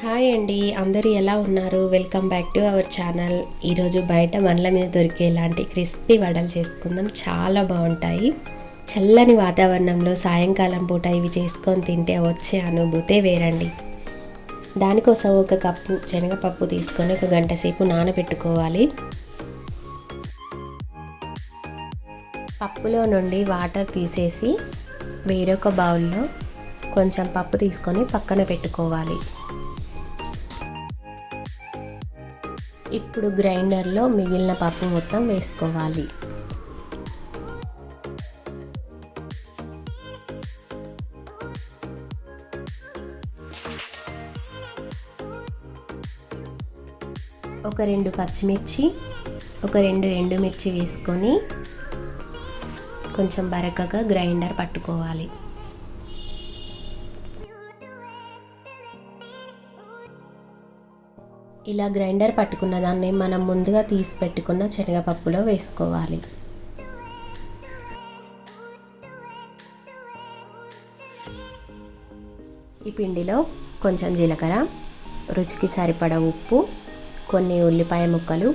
Hi అండి అందరూ ఎలా ఉన్నారు? Welcome back to our channel. ఈరోజు బయట మనల మీద దొరికే ఇలాంటి క్రిస్పీ వడలు చేసుకుందాం. చాలా బాగుంటాయి. చల్లని వాతావరణంలో సాయంకాలం పూట ఇవి చేసుకొని తింటే వచ్చే అనుభూతే వేరండి. దానికోసం ఒక కప్పు శనగపప్పు తీసుకొని ఒక గంట సేపు నానబెట్టుకోవాలి. పప్పులో నుండి వాటర్ తీసేసి వేరొక బౌల్లో కొంచెం పప్పు తీసుకొని పక్కన పెట్టుకోవాలి. ఇప్పుడు గ్రైండర్లో మిగిలిన పప్పు మొత్తం వేసుకోవాలి. ఒక రెండు పచ్చిమిర్చి ఒక రెండు ఎండుమిర్చి వేసుకొని కొంచెం బరకగా గ్రైండర్ పట్టుకోవాలి. ఇలా గ్రైండర్ పట్టుకున్న దాన్ని మనం ముందుగా తీసి పెట్టుకున్న శనగపప్పులో వేసుకోవాలి. ఈ పిండిలో కొంచెం జీలకర్ర రుచికి సరిపడ ఉప్పు కొన్ని ఉల్లిపాయ ముక్కలు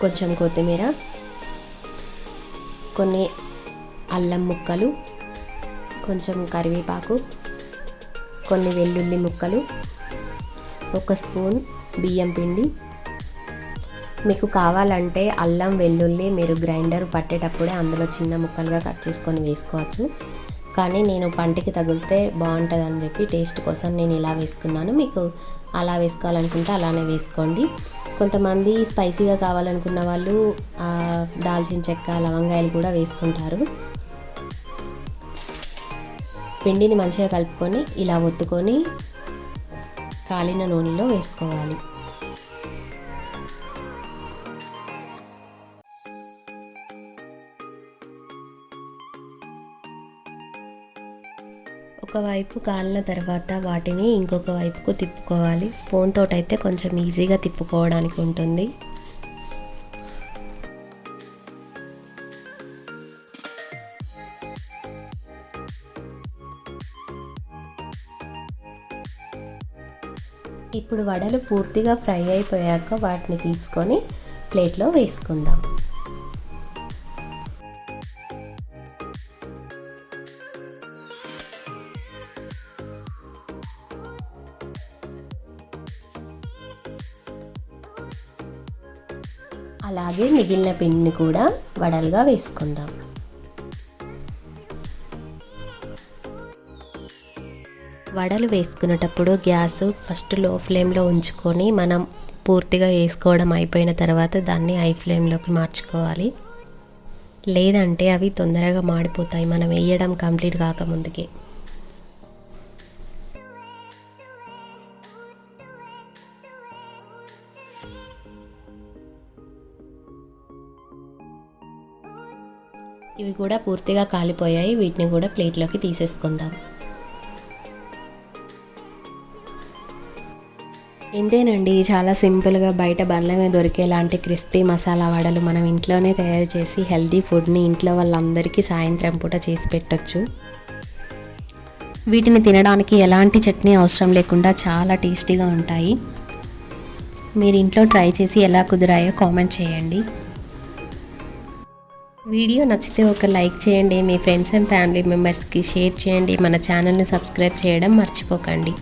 కొంచెం కొత్తిమీర కొన్ని అల్లం ముక్కలు కొంచెం కరివేపాకు కొన్ని వెల్లుల్లి ముక్కలు ఒక స్పూన్ బియ్యం పిండి. మీకు కావాలంటే అల్లం వెల్లుల్లి మీరు గ్రైండర్ పట్టేటప్పుడే అందులో చిన్న ముక్కలుగా కట్ చేసుకొని వేసుకోవచ్చు. కానీ నేను పంటికి తగిలితే బాగుంటుంది అని చెప్పి టేస్ట్ కోసం నేను ఇలా వేసుకున్నాను. మీకు అలా వేసుకోవాలనుకుంటే అలానే వేసుకోండి. కొంతమంది స్పైసీగా కావాలనుకున్న వాళ్ళు దాల్చిన చెక్క లవంగాయలు కూడా వేసుకుంటారు. పిండిని మంచిగా కలుపుకొని ఇలా ఒత్తుకొని కాలిన నూనెలో వేసుకోవాలి. ఒకవైపు కాలిన తర్వాత వాటిని ఇంకొక వైపుకు తిప్పుకోవాలి. స్పూన్ తోటైతే కొంచెం ఈజీగా తిప్పుకోవడానికి ఉంటుంది. ఇప్పుడు వడలు పూర్తిగా ఫ్రై అయిపోయాక వాటిని తీసుకొని ప్లేట్లో వేసుకుందాం. అలాగే మిగిలిన పిండిని కూడా వడలుగా వేసుకుందాం. వడలు వేసుకునేటప్పుడు గ్యాస్ ఫస్ట్లో ఫ్లేమ్లో ఉంచుకొని మనం పూర్తిగా వేసుకోవడం అయిపోయిన తర్వాత దాన్ని హై ఫ్లేమ్లోకి మార్చుకోవాలి. లేదంటే అవి తొందరగా మాడిపోతాయి. మనం వేయడం కంప్లీట్ కాకముందుకే ఇవి కూడా పూర్తిగా కాలిపోయాయి. వీటిని కూడా ప్లేట్లోకి తీసేసుకుందాం. ఇంతేనండి చాలా సింపుల్గా బయట బండ్ల మీద దొరికేలాంటి క్రిస్పీ మసాలా వడలు మనం ఇంట్లోనే తయారు చేసి హెల్తీ ఫుడ్ని ఇంట్లో వాళ్ళందరికీ సాయంత్రం పూట చేసి పెట్టచ్చు. వీటిని తినడానికి ఎలాంటి చట్నీ అవసరం లేకుండా చాలా టేస్టీగా ఉంటాయి. మీరు ఇంట్లో ట్రై చేసి ఎలా కుదిరాయో కామెంట్ చేయండి. వీడియో నచ్చితే ఒక లైక్ చేయండి మీ ఫ్రెండ్స్ అండ్ ఫ్యామిలీ మెంబర్స్కి షేర్ చేయండి మన ఛానల్ని సబ్స్క్రైబ్ చేయడం మర్చిపోకండి.